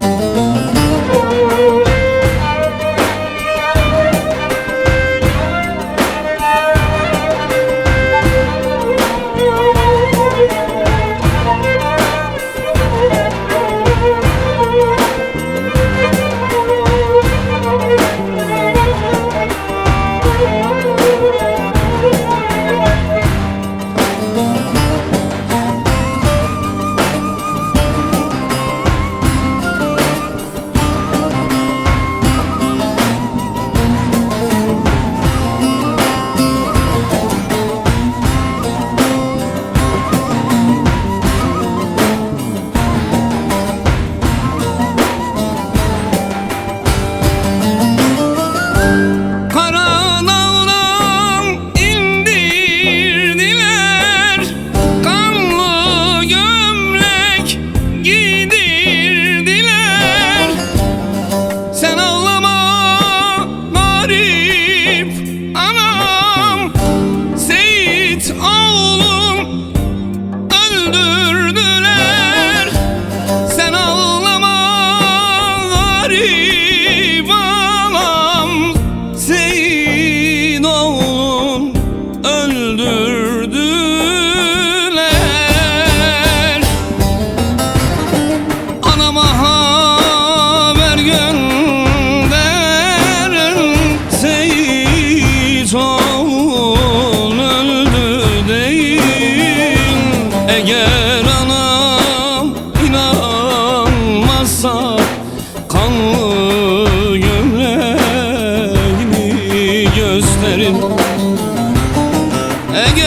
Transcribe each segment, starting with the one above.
oh seferim Ege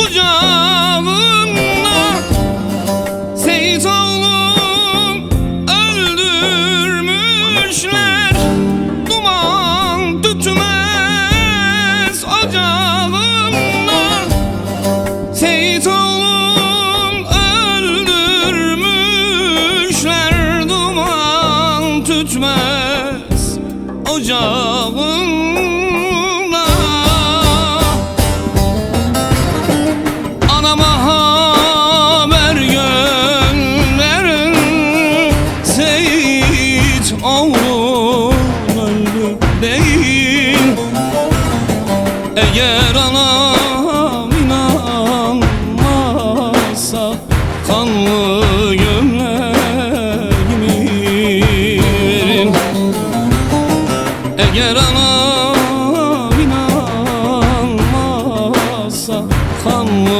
koca kanlı gömleğimi verin Eğer anam inanmazsa kanlı